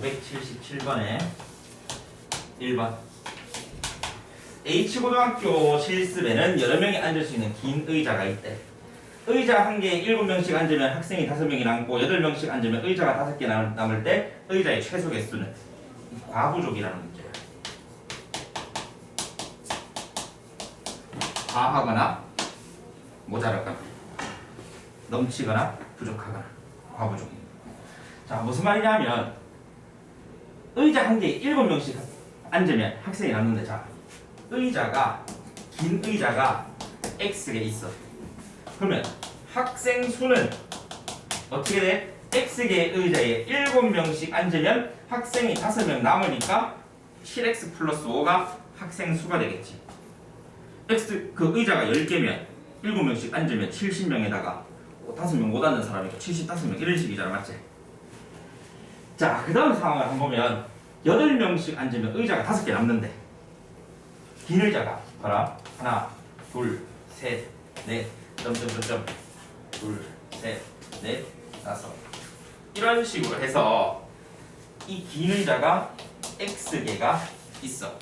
577번에 1번 H고등학교 실습에는 여러 명이 앉을 수 있는 긴 의자가 있대. 의자 한 개에 7명씩 앉으면 학생이 5명이 남고 8명씩 앉으면 의자가 5개 남, 남을 때 의자의 최소 개수는 과부족이라는 문제야. 과하거나 모자라거나 넘치거나 부족하거나 과부족. 자 무슨 말이냐면 의자 한 개에 7명씩 앉으면 학생이 남는데 자 의자가 긴 의자가 X개 있어. 그러면 학생 수는 어떻게 돼? X개의 의자에 7명씩 앉으면 학생이 5명 남으니까 7X 플러스 5가 학생 수가 되겠지. X 그 의자가 10개면 7명씩 앉으면 70명에다가 5명 못 앉는 사람이니까 75명 이런 식이잖아 맞지? 자, 그 다음 상황을 한번 보면 8명씩 앉으면 의자가 5개 남는데 긴 의자가 봐라. 하나 둘 셋 넷 점점점점. 둘 셋 넷 다섯. 이런 식으로 해서 이 긴 의자가 X개가 있어.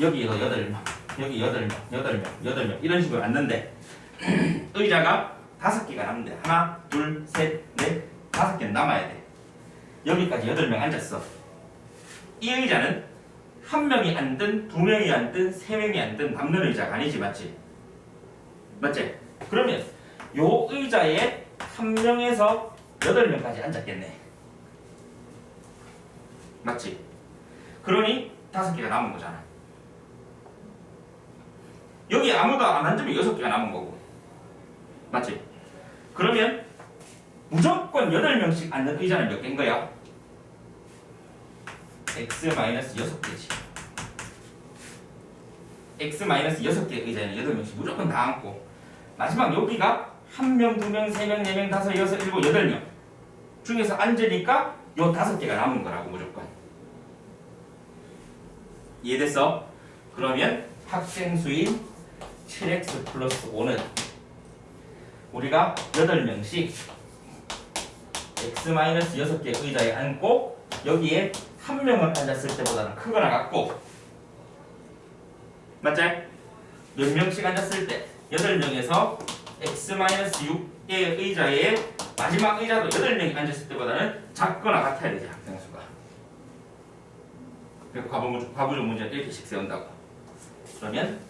여기에도 8명 여기 8명 8명 8명. 이런 식으로 앉는데 의자가 5개가 남는데 하나 둘 셋 넷 다섯 개는 남아야 돼 여기까지 8명 앉았어 이 의자는 한 명이 앉든 두 명이 앉든 세 명이 앉든 남는 의자가 아니지 맞지? 맞지? 그러면 요 의자에 한 명에서 여덟 명까지 앉았겠네. 맞지? 그러니 다섯 개가 남은 거잖아. 여기 아무도 안 앉으면 여섯 개가 남은 거고. 맞지? 그러면 무조건 여덟 명씩 앉는 의자는 몇 개인 거야? x 마이너스 6개지. x 마이너스 6개 의자는 8명씩 무조건 다 앉고 마지막 여기가 1명, 2명, 3명, 4명, 5, 6, 7, 8명 중에서 앉으니까 요 5개가 남은 거라고 무조건 이해됐어? 그러면 학생 수인 7x 플러스 5는 우리가 8명씩 x 마이너스 6개 의자에 앉고 여기에 한 명을 앉았을 때보다는 크거나 같고 맞지? 몇 명씩 앉았을 때 8명에서 x-6의 의자에 마지막 의자도 8명이 앉았을 때보다는 작거나 같아야 되지 학생 수가 그래서 과부족, 과부족 문제를 이렇게씩 세운다고 그러면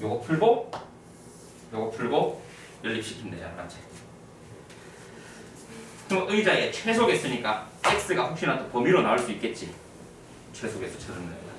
요거 풀고 요거 풀고 연립시키면 되잖아 맞지? 그럼 의자에 최소 개수니까 x가 혹시나 또 범위로 나올 수 있겠지. 최소 개수처럼 내가